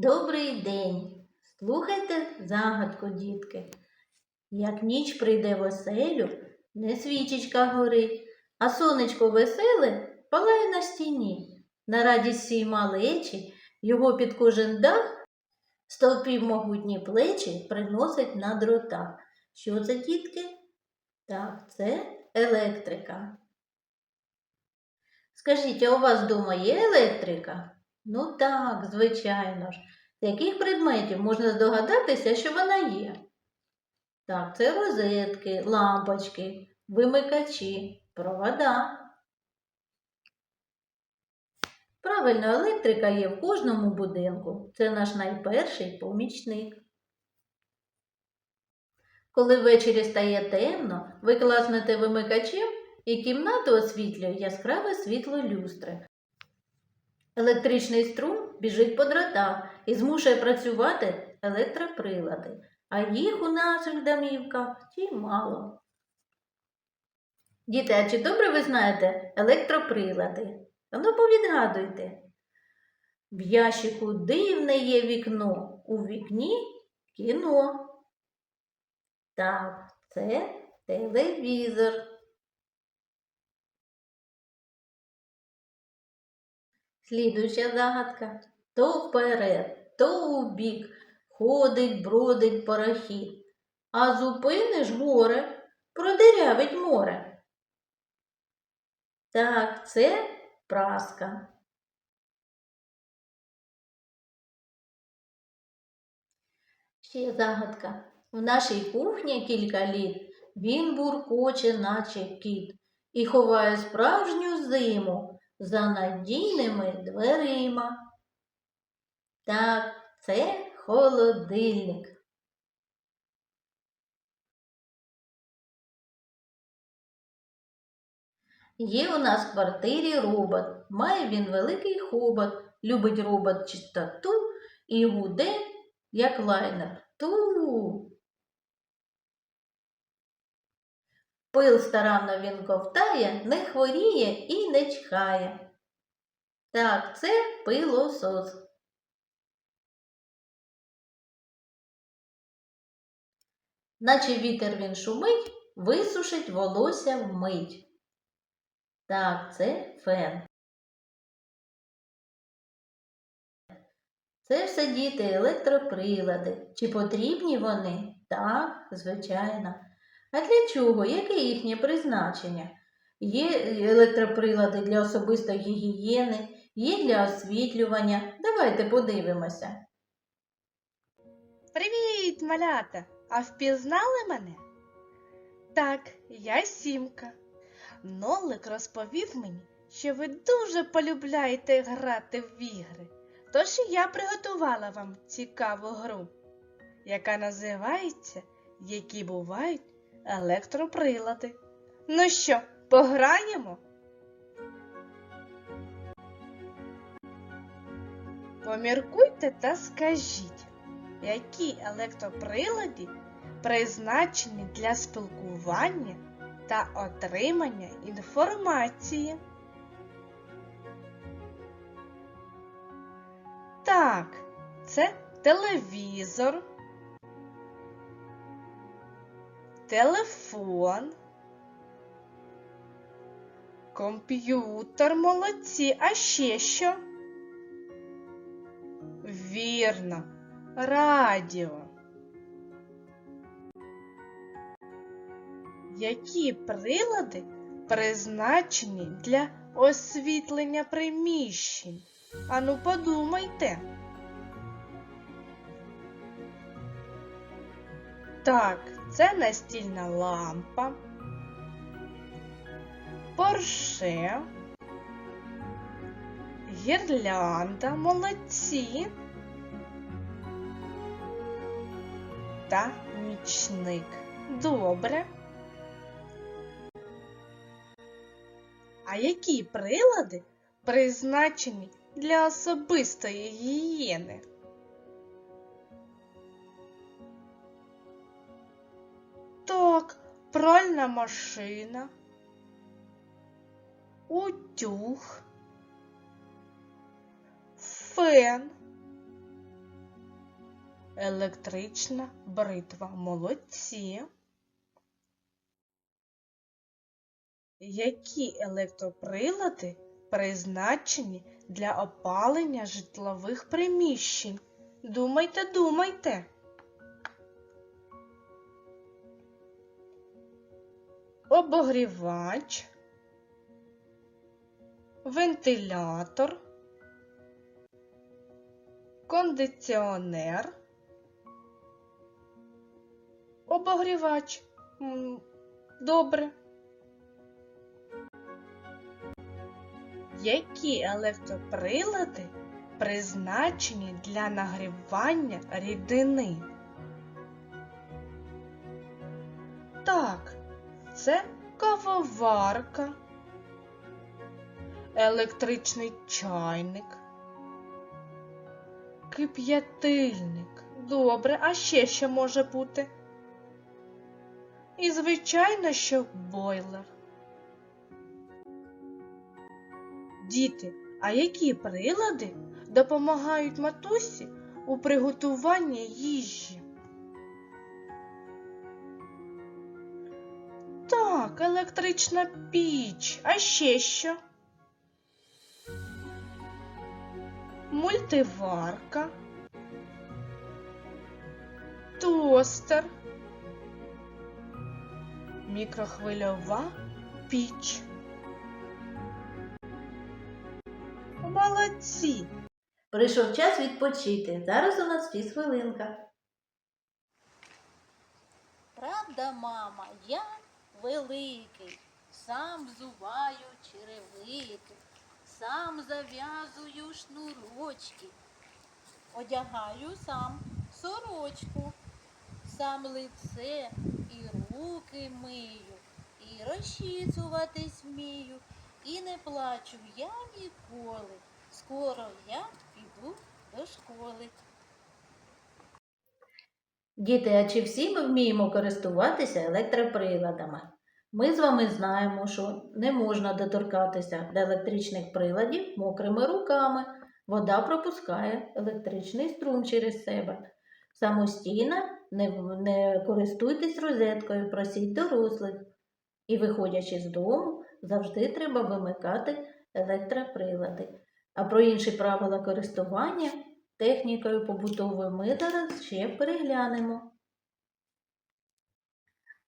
Добрий день. Слухайте загадку, дітки. Як ніч прийде в оселю, не свічечка горить, а сонечко веселе палає на стіні. На радість всій малечі його під кожен дах стовпів могутні плечі приносить на дротах. Що це, дітки? Так, це електрика. Скажіть, а у вас вдома є електрика? Ну так, звичайно ж. З яких предметів можна здогадатися, що вона є? Так, це розетки, лампочки, вимикачі, провода. Правильно, електрика є в кожному будинку. Це наш найперший помічник. Коли ввечері стає темно, ви класнете вимикачем і кімнату освітлює яскраве світло люстри. Електричний струм біжить по дротах і змушує працювати електроприлади, а їх у наших домівках чимало. Діти, а чи добре ви знаєте електроприлади? А Ну, повідгадуйте. В ящику дивне є вікно, у вікні кіно. Так, це телевізор. Слідуюча загадка. То вперед, то у бік, ходить, бродить порохід, а зупиниш горе, продирявить море. Так, це праска. Ще загадка. В нашій кухні кілька літ він буркоче, наче кіт, і ховає справжню зиму за надійними дверима. Так, це холодильник. Є у нас в квартирі робот. Має він великий хобот, любить робот чистоту і гуде, як лайнер. Ту. Пил старанно він ковтає, не хворіє і не чхає. Так, це пилосос. Наче вітер він шумить, висушить волосся вмить. Так, це фен. Це все діти електроприлади. Чи потрібні вони? Так, звичайно. А для чого? Яке їхнє призначення? Є електроприлади для особистої гігієни, є для освітлювання. Давайте подивимося. Привіт, малята! А впізнали мене? Так, я Сімка. Нолик розповів мені, що ви дуже полюбляєте грати в ігри. Тож і я приготувала вам цікаву гру, яка називається Які бувають електроприлади. Ну що, пограємо? Поміркуйте та скажіть, які електроприлади призначені для спілкування та отримання інформації. Так, це телевізор, телефон, комп'ютер, молодці, а ще що? Вірно, радіо. Які прилади призначені для освітлення приміщень? Ану подумайте. Так, це настільна лампа, порше, гірлянда, молодці та нічник. Добре. А які прилади призначені для особистої гігієни? Пральна машина, утюг, фен, Електрична бритва. Молодці. Які електроприлади призначені для опалення житлових приміщень? Думайте, думайте. Обогрівач, вентилятор, кондиціонер, обогрівач. Добре. Які електроприлади призначені для нагрівання рідини? Це кавоварка, електричний чайник, кип'ятильник. Добре, а ще що може бути? І, звичайно, що бойлер. Діти, а які прилади допомагають матусі у приготуванні їжі? Так, електрична піч. А ще що? Мультиварка, тостер, мікрохвильова піч. Молодці! Прийшов час відпочити. Зараз у нас фізхвилинка. Правда, мама, я великий, сам взуваю черевики, сам зав'язую шнурочки, одягаю сам сорочку, сам лице і руки мию, і розчісуватись вмію, і не плачу я ніколи. Скоро я піду до школи. Діти, а чи всі ми вміємо користуватися електроприладами? Ми з вами знаємо, що не можна доторкатися до електричних приладів мокрими руками. Вода пропускає електричний струм через себе. Самостійно не, не користуйтесь розеткою, просіть дорослих. І, виходячи з дому, завжди треба вимикати електроприлади. А про інші правила користування технікою побутовою ми зараз ще переглянемо.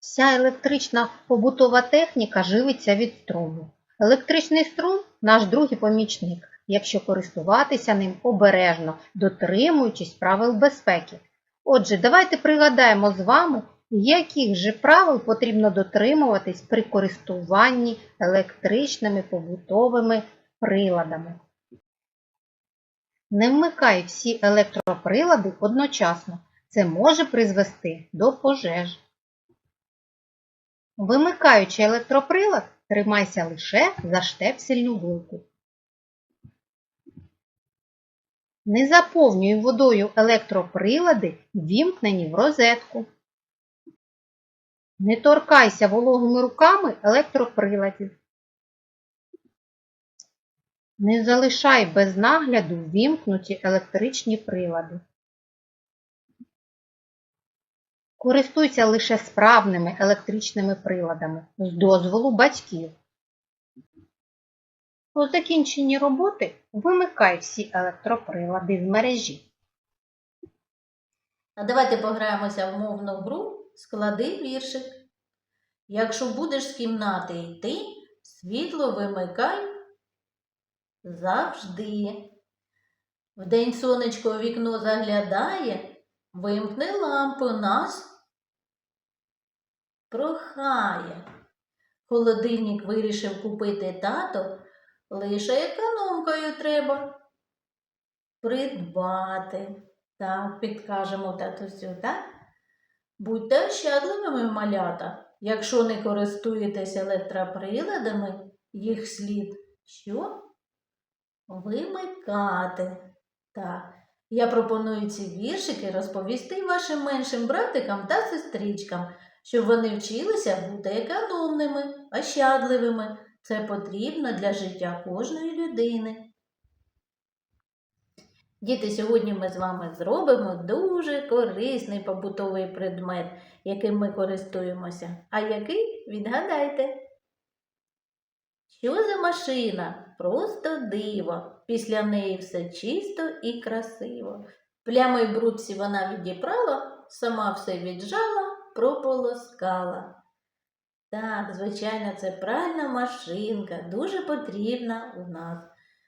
Вся електрична побутова техніка живиться від струму. Електричний струм наш другий помічник, якщо користуватися ним обережно, дотримуючись правил безпеки. Отже, давайте пригадаємо з вами, яких же правил потрібно дотримуватись при користуванні електричними побутовими приладами. Не вмикай всі електроприлади одночасно. Це може призвести до пожеж. Вимикаючи електроприлад, тримайся лише за штепсельну вилку. Не заповнюй водою електроприлади, вімкнені в розетку. Не торкайся вологими руками електроприладів. Не залишай без нагляду вімкнуті електричні прилади. Користуйся лише справними електричними приладами з дозволу батьків. По закінченні роботи вимикай всі електроприлади з мережі. А давайте пограємося в мовну гру Склади віршик. Якщо будеш з кімнати йти, світло вимикай завжди. Вдень сонечко у вікно заглядає, вимкни лампу нас прохає. Холодильник вирішив купити тато, лише економкою треба придбати. Так, підкажемо татусю, так? Будьте ощадливими, малята. Якщо не користуєтесь електроприладами, їх слід що? Вимикати. Так. Я пропоную ці віршики розповісти вашим меншим братикам та сестричкам, щоб вони вчилися бути економними, ощадливими. Це потрібно для життя кожної людини. Діти, сьогодні ми з вами зробимо дуже корисний побутовий предмет, яким ми користуємося. А який? Відгадайте. Що за машина? Просто диво. Після неї все чисто і красиво. Плями й брудці вона відібрала, сама все віджала, прополоскала. Так, звичайно, це пральна машинка, дуже потрібна у нас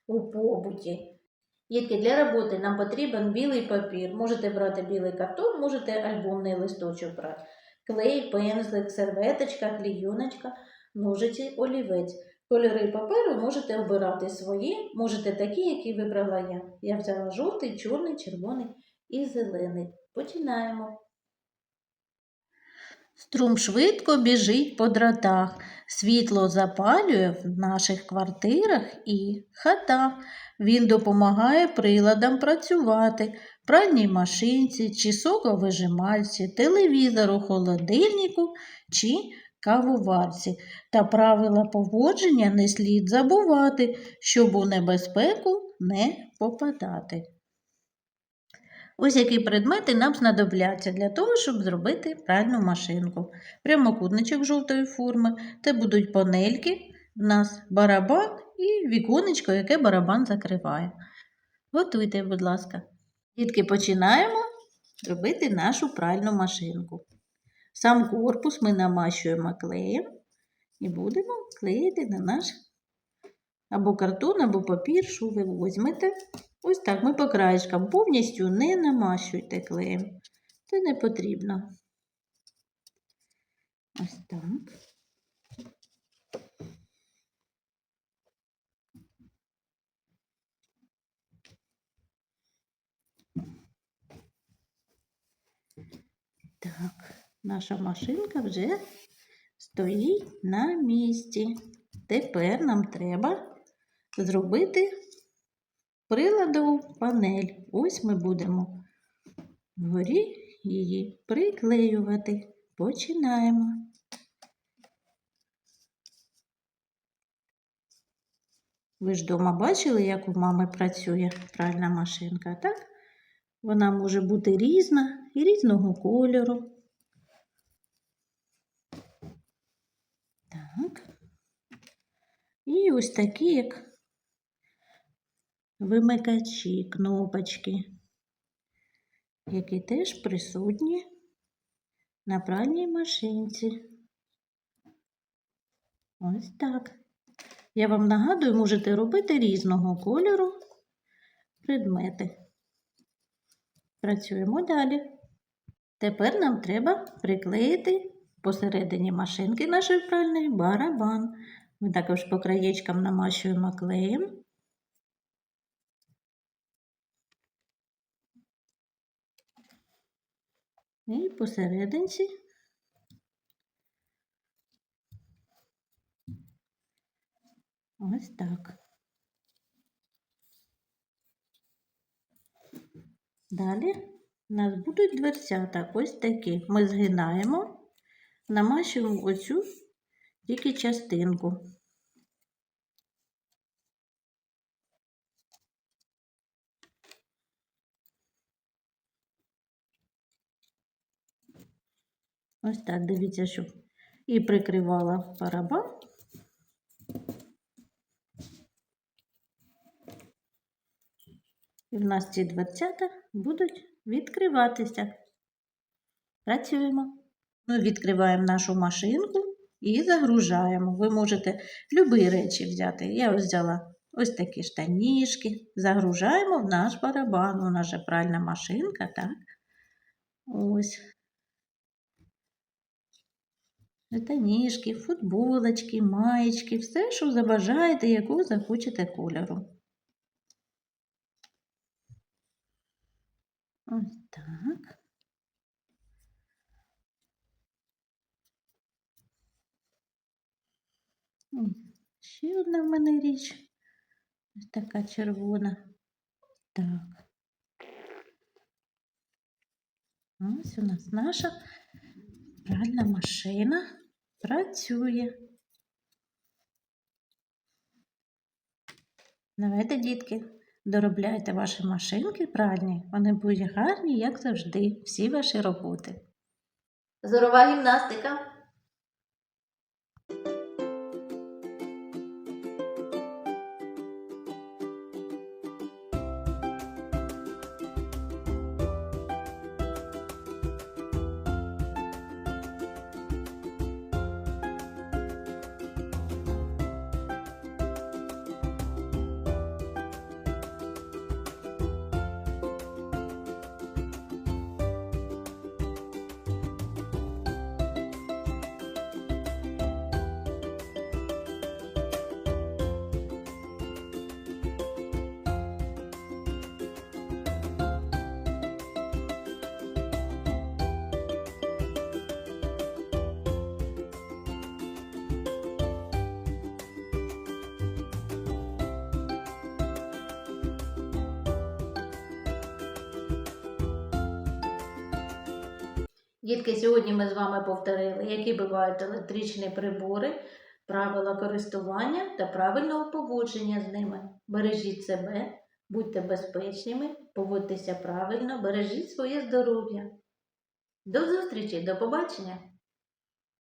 у побуті. Дітки, для роботи нам потрібен білий папір. Можете брати білий картон, можете альбомний листочок брати. Клей, пензлик, серветочка, клійоночка, ножиці, олівець. Кольори паперу можете обирати свої, можете такі, які вибрала я. Я взяла жовтий, чорний, червоний і зелений. Починаємо. Струм швидко біжить по дротах. Світло запалює в наших квартирах і хатах. Він допомагає приладам працювати, пральній машинці чи соковижимальці, телевізору, холодильнику чи кавоварці. Та правила поводження не слід забувати, щоб у небезпеку не попадати. Ось які предмети нам знадобляться для того, щоб зробити пральну машинку. Прямокутничок жовтої форми, це будуть панельки, в нас барабан і віконечко, яке барабан закриває. Готуйте, будь ласка. Дітки, починаємо робити нашу пральну машинку. Сам корпус ми намащуємо клеєм і будемо клеїти на наш або картон, або папір, що ви візьмете. Ось так ми по краєчкам повністю не намащуйте клеєм. Це не потрібно. Ось так. Так, наша машинка вже стоїть на місці. Тепер нам треба зробити приладову панель. Ось ми будемо вгорі її приклеювати. Починаємо. Ви ж вдома бачили, як у мами працює пральна машинка, так? Вона може бути різна і різного кольору. Так. І ось такі, як вимикачі, кнопочки, які теж присутні на пральній машинці. Ось так. Я вам нагадую, можете робити різного кольору предмети. Працюємо далі. Тепер нам треба приклеїти посередині машинки нашої пральної барабан. Ми також по краєчкам намащуємо клеєм. І посерединці ось так. Далі у нас будуть дверцята ось такі. Ми згинаємо, намащуємо оцю тільки частинку. Ось так, дивіться, щоб і прикривала барабан. І в нас ці дверцята будуть відкриватися. Працюємо. Ми відкриваємо нашу машинку і загружаємо. Ви можете любі речі взяти. Я ось взяла ось такі штанішки. Загружаємо в наш барабан. У нас же пральна машинка, так? Ось. Штанішки, футболочки, маєчки, все, що забажаєте, яку захочете кольору. Ось так. Ще одна в мене річ. Ось така червона. Так. Ось у нас наша пральна машина працює. Давайте, дітки, Доробляйте ваші машинки пральні, вони будуть гарні, як завжди, всі ваші роботи. Зорова гімнастика. Дітки, сьогодні ми з вами повторили, які бувають електричні прибори, правила користування та правильного поводження з ними. Бережіть себе, будьте безпечними, поводьтеся правильно, бережіть своє здоров'я. До зустрічі, до побачення!